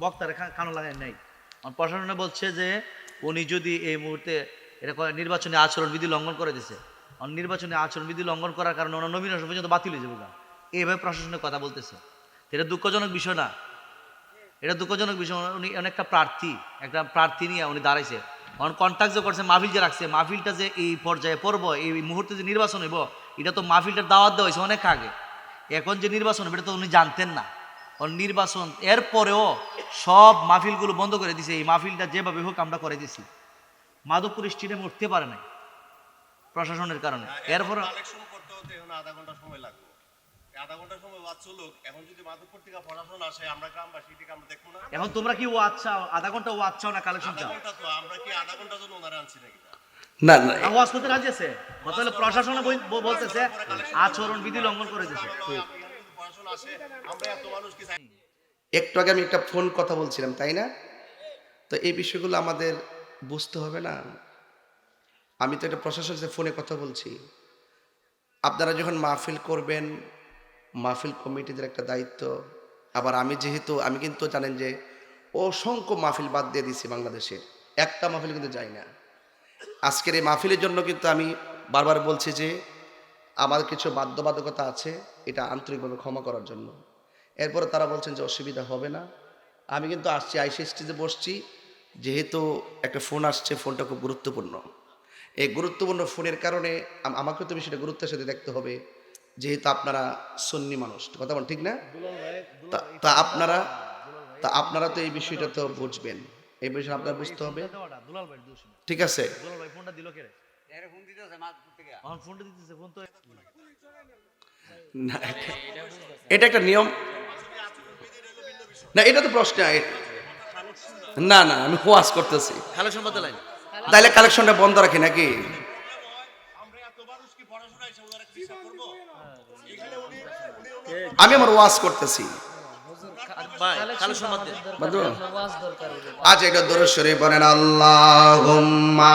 বক্তার লাগায় নাই। প্রশাসনে বলছে যে, উনি যদি এই মুহূর্তে নির্বাচনী লঙ্ঘন করে দিছে নির্বাচনী লঙ্ঘন করার কারণে ওনার নমিনেশন পর্যন্ত বাতিল হয়ে। এইভাবে প্রশাসনের কথা বলতেছে। এটা দুঃখজনক বিষয় না। এটা দুঃখজনক বিষয় উনি অনেকটা প্রার্থী, একটা প্রার্থী নিয়ে উনি দাঁড়াইছে। কন্ট্যাক্ট যে করছে, মাহফিল যে রাখছে, মাহফিলটা যে এই পর্যায়ে পড়ব, এই মুহূর্তে যে নির্বাচন হইব, এটা তো মাহফিলটার দাওয়াত দেওয়া হয়েছে অনেক আগে। এখন যে নির্বাচন হবে, এটা তো উনি জানতেন না। নির্বাচন এরপরেও সব মাহফিলগুলো বন্ধ করে দিছে। এই মাহফিলটা যেভাবে হোক আমরা করে দিছি। মাধবপুর স্টেডিয়ামে উঠতে পারে নাই প্রশাসনের কারণে। এরপর আধা ঘণ্টা সময় লাগবে। এই আধা ঘণ্টা সময় বাদ চলুক এখন যদি মাধবপুর থেকে প্রশাসন আসে আমরা গ্রামবাসী এটাকে আমরা দেখব না? এখন তোমরা কি ও আচ্ছা আধা ঘণ্টা ও না কালেকশন আধা চাও? তো আমরা কি আধা ঘণ্টার জন্য ওনারা আনছি নাকি? না না। ওয়াজ করতে রাজি আছে। প্রশাসনে বলতেছে আচরণ বিধি লঙ্ঘন করে দিছে। একটু আগে আমি একটা ফোন কথা বলছিলাম, তাই না? তো এই বিষয়গুলো আমাদের বুঝতে হবে না। আমি তো একটা প্রশাসন ফোনে কথা বলছি। আপনারা যখন মাহফিল করবেন, মাহফিল কমিটিদের একটা দায়িত্ব। আবার আমি যেহেতু, আমি কিন্তু জানেন যে অসংখ্য মাহফিল বাদ দিয়ে দিছি বাংলাদেশের একটা মাহফিল কিন্তু যাই না। আজকের এই মাহফিলের জন্য কিন্তু আমি বারবার বলছি যে আমার কিছু বাধ্যবাধকতা আছে এটা আন্তরিকভাবে ক্ষমা করার জন্য এরপরে তারা বলছেন যে অসুবিধা হবে না আমি কিন্তু আসছি আইসি স্টেজে বসছি যেহেতু একটা ফোন আসছে ফোনটা খুব গুরুত্বপূর্ণ এই গুরুত্বপূর্ণ ফোনের কারণে আম- আমাকেও তো বিষয়টা গুরুত্বের সাথে দেখতে হবে যেহেতু আপনারা সন্নি মানুষ কথা বল ঠিক না তা- আপনারা তা আপনারা তো এই বিষয়টা তো বুঝবেন এই বিষয়টা আপনারা বুঝতে হবে। ঠিক আছে আমার ফোনটা দিতেছে ফোন তো না, এটা- একটা নিয়ম। না এটা তো প্রশ্ন না না আমি ওয়াজ করতেছি। কালেকশন তাইলে কালেকশনটা বন্ধ রাখি নাকি? আমি আমার ওয়াজ করতেছি। আজ এটা দরশ্বরে বলেন আল্লাহুম্মা